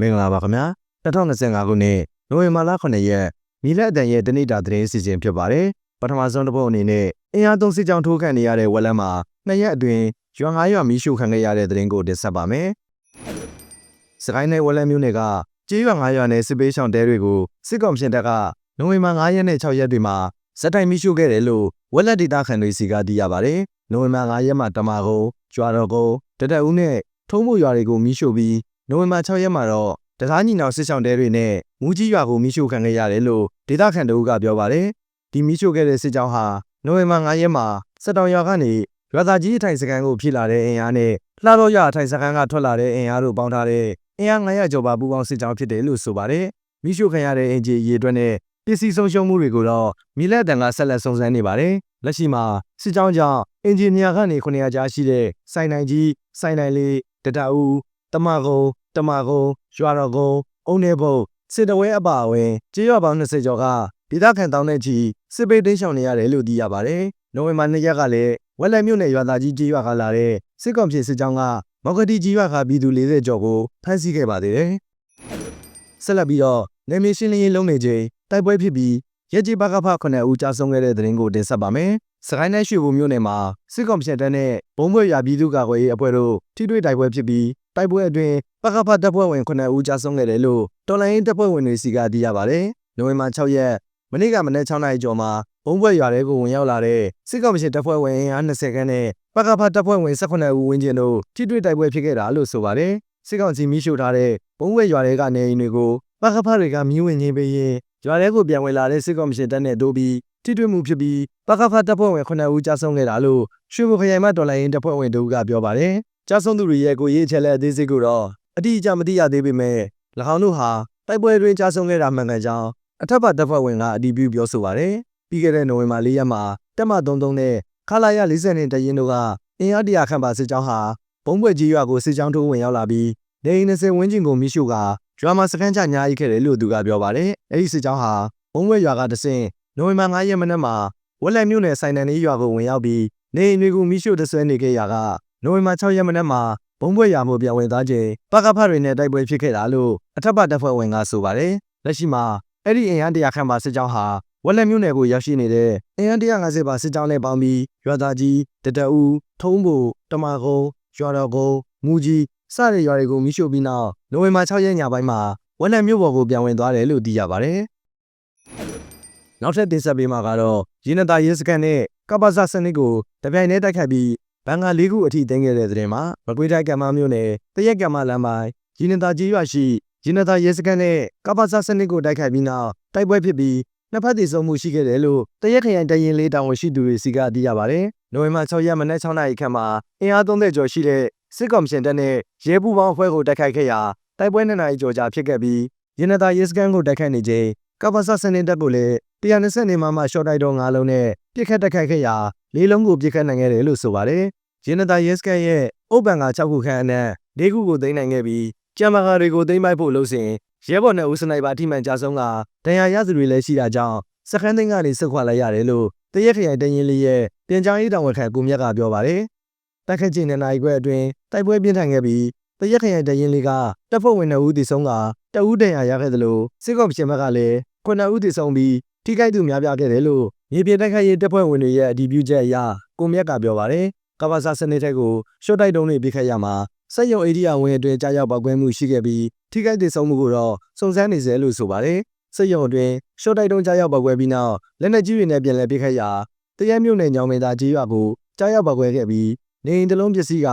မင်္ဂလာပါခင်ဗျာ2025ခုနှစ်နိုဝင်ဘာလ9ရက်မိလက်အတန်ရဲ့တနိတာသတင်းစီစဉ်ဖြစ်ပါတယ်ပထမဆုံးတစ်ပုတ်အနေနဲ့အင်အားသုံးစစ်ကြောင်းထိုးခန့်နေရတဲ့ဝက်လန်းမှာနှစ်ရက်အတွင်းရွာငါးရွာမီးရှို့ခံခဲ့ရတဲ့သတင်းကိုတင်ဆက်ပါမယ်စကိုင်းနယ်ဝက်လန်းမြို့နယ်ကကျေးရွာ9ရွာနယ်စစ်ပေးဆောင်တဲတွေကိုစစ်ကောင်ရှင်တပ်ကနိုဝင်ဘာ9ရက်နဲ့6ရက်တွေမှာစက်တိုင်မီးရှို့ခဲ့တယ်လို့ဝက်လက်ဒေတာခန်တွေစီကသိရပါတယ်နိုဝင်ဘာ9ရက်မှာတမာကုန်းကျွာတော်ကုန်းတတက်ဦးနဲ့ထုံးမှုရွာတွေကိုမီးရှို့ပြီး နိုဝင်ဘာ6ရက်မှာတော့တကားညီနောင်စစ်ဆောင်တဲတွေနဲ့မူကြီးရွာကိုမီးရှို့ခံခဲ့ရတယ်လို့ဒေတာခန်တို့ကပြောပါတယ်ဒီမီးရှို့ခဲ့တဲ့စစ်ကြောင်းဟာနိုဝင်ဘာ9ရက်မှာစက်တောင်ရွာကနေရွာသားကြီးအထိုင်စကန်ကိုဖြစ်လာတဲ့အင်အားနဲ့လှတော်ရွာအထိုင်စကန်ကထွက်လာတဲ့အင်အားတို့ပေါင်းထားတဲ့အင်အား900ကျော်ပါပူးပေါင်းစစ်ကြောင်းဖြစ်တယ်လို့ဆိုပါတယ်မီးရှို့ခံရတဲ့အင်ဂျီရေအတွက်နဲ့ပစ္စည်းဆုံးရှုံးမှုတွေကိုတော့မီလက်တန်ကဆက်လက်စုံစမ်းနေပါတယ်။လက်ရှိမှာစစ်ကြောင်းကြောင့်အင်ဂျင်နီယာကနေ900ကျားရှိတဲ့စိုင်နိုင်ကြီး၊စိုင်နိုင်လေး၊တတအူ၊တမကုန်း၊ တမကုန်း၊ရွာတော်ကုန်း၊အုံနေဘုံစစ်တဝဲအပါအဝင်ကျေးရွာပေါင်း20ကျော်ကဒေသခံတောင်းတဲ့ချီစစ်ပေးတင်းရှောင်နေရတယ်လို့သိရပါတယ်။နိုဝင်ဘာ2ရက်ကလည်းဝက်လက်မြို့နယ်ရွာသားကြီးကျေးရွာကလာတဲ့စစ်ကောင်ဖြစ်စစ်ကြောင်းကမော်ကတိကြီးရွာကပြည်သူ40ကျော်ကိုဖမ်းဆီးခဲ့ပါသေးတယ်။ဆက်လက်ပြီးတော့နေမီရှင်းလင်းရေးလုပ်နေချိန်တိုက်ပွဲဖြစ်ပြီးရဲကြီးဘကဖ9ဦးကြာဆုံးခဲ့တဲ့တဲ့ရင်ကိုတင်ဆက်ပါမယ်။စကိုင်းတိုင်းရွှေဘုံမြို့နယ်မှာစစ်ကောင်ဖြစ်တဲ့နဲ့ဘုံဘွဲ့ရပြည်သူ့ကာကွယ်ရေးအဖွဲ့တို့ထိတွေ့တိုက်ပွဲဖြစ်ပြီး တိုက်ပွဲအတွင်းဘကဖတပ်ဖွဲ့ဝင်9ဦးကြာဆုံးခဲ့တယ်လို့တော်လိုင်းတပ်ဖွဲ့ဝင်တွေစီကသိရပါတယ်။နိုဝင်ဘာ6ရက်မနေ့ကမနေ့6နာရီကျော်မှာဘုံဘွဲ့ရွာတဲကိုဝင်ရောက်လာတဲ့စစ်ကောင်စီတပ်ဖွဲ့ဝင်အား20ခန်းနဲ့ပကဖတပ်ဖွဲ့ဝင်18ဦးဝန်းကျင်တို့ထိတွေ့တိုက်ပွဲဖြစ်ခဲ့တာလို့ဆိုပါတယ်။စစ်ကောင်စီမိရှို့ထားတဲ့ဘုံဘွဲ့ရွာတဲကနေအိမ်တွေကိုပကဖတွေကမြင်းဝင်ချင်းပေးရင်ရွာထဲကိုပြန်ဝင်လာတဲ့စစ်ကောင်စီတပ်နဲ့တို့ပြီးထိတွေ့မှုဖြစ်ပြီးပကဖတပ်ဖွဲ့ဝင်9ဦးကြာဆုံးခဲ့တာလို့ရွှေဘုခရိုင်မှတော်လိုင်းတပ်ဖွဲ့ဝင်တို့ကပြောပါတယ်။ ကြာဆုံးသူတွေရဲ့ကိုရေးချက်လက်အသေးစိတ်ကိုတော့အတိအကျမသိရသေးပေမဲ့၎င်းတို့ဟာတိုက်ပွဲတွင်ကြာဆုံးခဲ့တာမှန်ကန်ကြောင်းအထက်ဘတပ်ဖွဲ့ဝင်ကအတည်ပြုပြောဆိုပါတယ်။ပြီးခဲ့တဲ့နိုဝင်ဘာ၄ရက်မှာတက်မ33နဲ့ခလာရ40နဲ့တရင်တို့ကအင်အားတရာခန့်ပါစစ်ကြောင်းဟာဘုံဘွဲ့ကြီးရွာကိုစစ်ကြောင်းထိုးဝင်ရောက်လာပြီးနေအိမ်20ဝန်းကျင်ကိုမိရှုကရွာမှာစခန်းချညာအိခဲ့တယ်လို့သူကပြောပါတယ်။အဲဒီစစ်ကြောင်းဟာဘုံဘွဲ့ရွာကတဆင့်နိုဝင်ဘာ9ရက်မနက်မှာဝက်လက်မြို့နယ်ဆိုင်တန်လေးရွာကိုဝင်ရောက်ပြီးနေအိမ်တွေကိုမိရှုတဆွဲနေခဲ့ရာက နိုဝင်ဘာ6ရက်မနက်မှာဘုံဘွဲ့ရွာမှုပြန်ဝင်သွားချိန်ပကဖတွေနဲ့တိုက်ပွဲဖြစ်ခဲ့တာလို့အထက်ဘတပ်ဖွဲ့ဝင်ကဆိုပါတယ်။လက်ရှိမှာအဲ့ဒီအင်အားတရာခန့်ပါစစ်ကြောင်းဟာဝက်လက်မြို့နယ်ကိုရောက်ရှိနေတဲ့အင်အား150ပါစစ်ကြောင်းနဲ့ပေါင်းပြီးရွာသားကြီးတတအူထုံးဘူတမာကုန်းရွာတော်ကုန်းမူကြီးစတဲ့ရွာတွေကိုမိရှို့ပြီးနောက်နိုဝင်ဘာ6ရက်ညပိုင်းမှာဝက်လက်မြို့ပေါ်ကိုပြန်ဝင်သွားတယ်လို့သိရပါတယ်။နောက်ထပ်တင်ဆက်ပေးမှာကတော့ရင်းနတာရဲစကန်နဲ့ကပ္ပဇစနစ်ကိုတပြိုင်တည်းတိုက်ခတ်ပြီး ဘန်ကာ၄ခုအထိတင်ခဲ့တဲ့တဲ့တင်မှာမကွေးတိုင်းကမ္မမြို့နယ်တရက်ကမ္မလမ်းပိုင်းရင်းနတာကြီးရွာရှိရင်းနတာရဲစကန်နဲ့ကပ္ပဇစနစ်ကိုတိုက်ခိုက်ပြီးနောက်တိုက်ပွဲဖြစ်ပြီးနှစ်ဖက်တည်ဆုံမှုရှိခဲ့တယ်လို့တရက်ခရိုင်တရင်လေးတာဝန်ရှိသူတွေစီကသိရပါတယ်။နိုဝင်ဘာ6ရက်မနက်6နာရီခန့်မှာအင်အား30ကျော်ရှိတဲ့စစ်ကော်မရှင်တပ်နဲ့ရဲပူပေါင်းအဖွဲ့ကိုတိုက်ခိုက်ခဲ့ရာတိုက်ပွဲ2နာရီကျော်ကြာဖြစ်ခဲ့ပြီးရင်းနတာရဲစကန်ကိုတိုက်ခိုက်နေချိန်ကပ္ပဇစနစ်တပ်ကိုလည်း120နေမှမှရှော့တိုက်တော့9လုံးနဲ့ ပြစ်ခတ်တိုက်ခိုက်ခဲ့ရာ၄လုံးကိုပြစ်ခတ်နိုင်ခဲ့တယ်လို့ဆိုပါတယ်။ရင်းနတာရဲစကန်ရဲ့အုပ်ပံက6ခုခန့်အနက်၄ခုကိုသိမ်းနိုင်ခဲ့ပြီးကျမ်းမာကာတွေကိုသိမ်းပိုက်ဖို့လုပ်စဉ်ရဲဘော်နဲ့ဦးစနိုက်ပါထိမှန်ကြဆုံးကဒဏ်ရာရသူတွေလည်းရှိတာကြောင့်စခန်းသိန်းကနေဆုတ်ခွာလိုက်ရတယ်လို့တရက်ခရိုင်တရင်လေးရဲ့တင်ကြားရေးတောင်ဝန်ခံကိုမြတ်ကပြောပါတယ်။တိုက်ခတ်ချိန်နှစ်နာရီခွဲအတွင်းတိုက်ပွဲပြင်းထန်ခဲ့ပြီးတရက်ခရိုင်တရင်လေးကတပ်ဖွဲ့ဝင်2ဦးသေဆုံးကတအူးဒဏ်ရာရခဲ့တယ်လို့စစ်ကော်ရှင်ဘက်ကလည်း9ဦးသေဆုံးပြီးထိခိုက်သူများပြားခဲ့တယ်လို့မြေပြင်တိုက်ခိုက်ရေးတပ်ဖွဲ့ဝင်တွေရဲ့အတည်ပြုချက်အရကိုမြတ်ကပြောပါတယ်။ကပ္ပစာစနစ်ထက်ကိုရှော့တိုက်တုံးတွေပြစ်ခတ်ရမှာစက်ရုံအေရီယာဝင်အတွင်းကြားရောက်ပောက်ကွဲမှုရှိခဲ့ပြီးထိခိုက်ဒေဆုံးမှုကိုတော့စုံစမ်းနေစေလို့ဆိုပါတယ်။စက်ရုံအတွင်းရှော့တိုက်တုံးကြားရောက်ပောက်ကွဲပြီးနောက်လက်နက်ကြီးတွေနဲ့ပြန်လည်ပစ်ခတ်ရာတရက်မြို့နယ်ညောင်မင်းသားကြီးရွာကိုကြားရောက်ပောက်ကွဲခဲ့ပြီးနေအိမ်တစ်လုံးပစ္စည်းက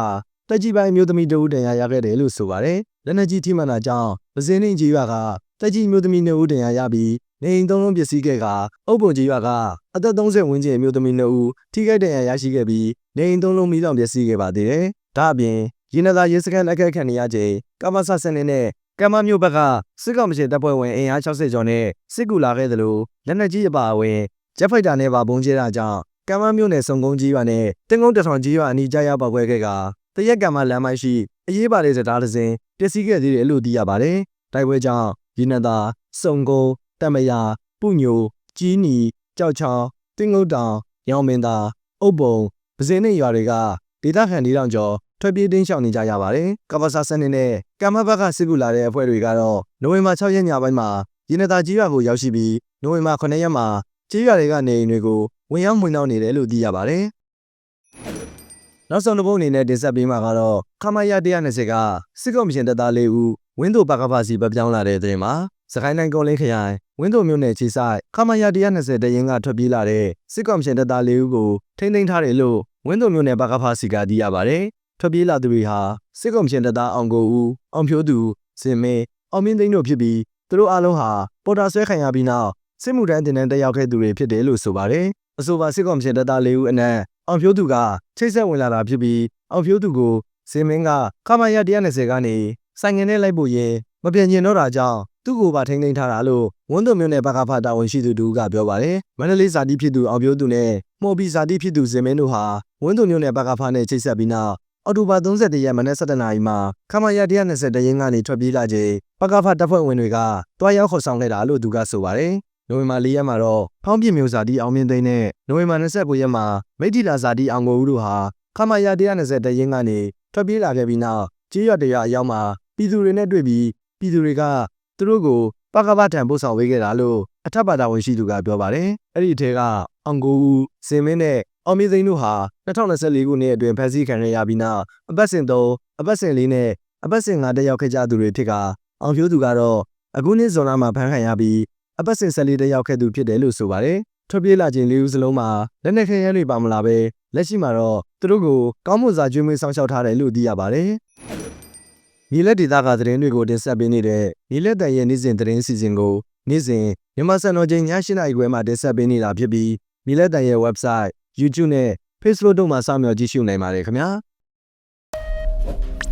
တက်ကြီးပိုင်းမျိုးသမီးတဦးတန်ရာရခဲ့တယ်လို့ဆိုပါတယ်။လက်နက်ကြီးထိမှန်တာကြောင့်ပစင်းနှင်းကြီးရွာကတက်ကြီးမျိုးသမီးနှစ်ဦးတန်ရာရပြီး နေအိမ်သုံးလုံးပစ္စည်းကကအုပ်ပုံကြီးရွာကအသက်30ဝန်းကျင်မျိုးသမီးနှစ်ဦးထိခိုက်ဒဏ်ရာရရှိခဲ့ပြီးနေအိမ်သုံးလုံးမိလောင်ပျက်စီးခဲ့ပါသေးတယ်။ဒါအပြင်ရင်းနသာရဲစခန်းလက်ခတ်ခံနေရချိန်ကမ္ဘာဆစနစ်နဲ့ကမ္ဘာမျိုးဘက်ကစစ်ကောင်စီတပ်ဖွဲ့ဝင်အင်အား60ကျော်နဲ့စစ်ကူလာခဲ့သလိုလက်နက်ကြီးအပါအဝင်ဂျက်ဖိုက်တာနဲ့ပါဘုံကျဲတာကြောင့်ကမ္ဘာမျိုးနယ်စုံကုန်းကြီးရွာနဲ့တင်းကုန်းတထောင်ကြီးရွာအနီးကြားရောက်ပောက်ခွဲခဲ့ကတရက်ကမ္ဘာလမ်းမရှိအရေးပါတဲ့စတားတစ်စင်းပျက်စီးခဲ့သေးတယ်လို့သိရပါတယ်။တိုက်ပွဲကြောင့်ရင်းနသာစုံကုန်း တမယာပုညိုကြီးနီကြောက်ချောင်းတင်းကုန်းတောင်ရောင်မင်းသားအုပ်ပုံပစင်းနဲ့ရွာတွေကဒေသခံ၄000ကျော်ထွက်ပြေးတင်းရှောင်နေကြရပါတယ်။ကပ္ပစာစနစ်နဲ့ကမ္မဘက်ကစစ်ကူလာတဲ့အဖွဲ့တွေကတော့နိုဝင်ဘာ6ရက်ညပိုင်းမှာရင်းနတာကြီးရွာကိုရောက်ရှိပြီးနိုဝင်ဘာ9ရက်မှာကြီးရွာတွေကနေအိမ်တွေကိုဝင်ရောက်မှွေနှောက်နေတယ်လို့သိရပါတယ်။နောက်ဆုံးတစ်ပုတ်အနေနဲ့တင်ဆက်ပေးမှာကတော့ခမရ120ကစစ်ကော်မရှင်တပ်သား၄ဦးဝင်းတို့ပကဖစီပပြောင်းလာတဲ့တဲ့မှာ စကိုင်းတိုင်းကုန်းလင်းခရိုင်ဝင်းတို့မြို့နယ်ခြေဆိုင်ခမရ120တရင်ကထွက်ပြေးလာတဲ့စစ်ကော်မရှင်တပ်သား၄ဦးကိုထိန်းသိမ်းထားတယ်လို့ဝင်းတို့မြို့နယ်ပကဖစီကသိရပါတယ်။ထွက်ပြေးလာသူတွေဟာစစ်ကော်မရှင်တပ်သားအောင်ကိုဦးအောင်ဖြိုးသူစင်မင်းအောင်မင်းသိန်းတို့ဖြစ်ပြီးသူတို့အားလုံးဟာပေါ်တာဆွဲခံရပြီးနောက်စစ်မှုထမ်းတင်တန်းတက်ရောက်ခဲ့သူတွေဖြစ်တယ်လို့ဆိုပါတယ်။အဆိုပါစစ်ကော်မရှင်တပ်သား၄ဦးအနက်အောင်ဖြိုးသူကချိတ်ဆက်ဝင်လာတာဖြစ်ပြီးအောင်ဖြိုးသူကိုစင်မင်းကခမရ120ကနေဆိုင်ငင်နဲ့လိုက်ဖို့ရင် မပြောင်ကျင်တော့တာကြောင့်သူ့ကိုပါထိန်းသိမ်းထားတာလို့ဝန်းသွမြို့နယ်ဘကဖတာဝန်ရှိသူတူကပြောပါတယ်။မန္တလေးဇာတိဖြစ်သူအောင်ဖြိုးသူနဲ့မော်ဘီဇာတိဖြစ်သူစင်မင်းတို့ဟာဝန်းသွမြို့နယ်ဘကဖနဲ့ချိတ်ဆက်ပြီးနောက်အော်တိုဘာ31ရက်မနက်7:00နာရီမှာခမရ120တရင်ကနေထွက်ပြေးလာချိန်ပကဖတပ်ဖွဲ့ဝင်တွေကတွားရောက်ခေါ်ဆောင်ခဲ့တာလို့သူကဆိုပါတယ်။နိုဝင်ဘာ၄ရက်မှာတော့ဖောင်းပြမျိုးဇာတိအောင်မြင့်သိန်းနဲ့နိုဝင်ဘာ29ရက်မှာမိထီလာဇာတိအောင်ကိုဦးတို့ဟာခမရ120တရင်ကနေထွက်ပြေးလာခဲ့ပြီးနောက်ကြေးရွက်တရအရောက်မှာပြည်သူတွေနဲ့တွေ့ပြီး ပြည်သူတွေကသူတို့ကိုပကပထံပို့ဆောင်ပေးခဲ့တာလို့အထက်ပါတာဝန်ရှိသူကပြောပါတယ်။အဲ့ဒီထဲကအောင်ကိုဦးစင်မင်းနဲ့အောင်မြင့်သိန်းတို့ဟာ2024ခုနှစ်အတွင်းဖမ်းဆီးခံရပြီးနောက်အပတ်စဉ်3အပတ်စဉ်4နဲ့အပတ်စဉ်5တက်ရောက်ခဲ့ကြသူတွေဖြစ်ကအောင်ဖြိုးသူကတော့အခုနှစ်ဇွန်လမှာဖမ်းခံရပြီးအပတ်စဉ်14တက်ရောက်ခဲ့သူဖြစ်တယ်လို့ဆိုပါတယ်။ထွက်ပြေးလာခြင်းလေးဦးစလုံးမှာလက်နက်ခဲယမ်းတွေပါမလာပဲလက်ရှိမှာတော့သူတို့ကိုကောင်းမွန်စွာကျွေးမွေးဆောင်ရှောက်ထားတယ်လို့သိရပါတယ်။ မြေလက်ဒေသကသတင်းတွေကိုတင်ဆက်ပေးနေတဲ့မြေလက်တန်ရဲ့နေ့စဉ်သတင်းစီစဉ်ကိုနေ့စဉ်မြန်မာစံတော်ချိန်ည7:00နာရီခွဲမှာတင်ဆက်ပေးနေတာဖြစ်ပြီးမြေလက်တန်ရဲ့ website YouTube နဲ့ Facebook တို့မှာစောင့်မျှော်ကြည့်ရှုနိုင်ပါတယ်ခင်ဗျာ။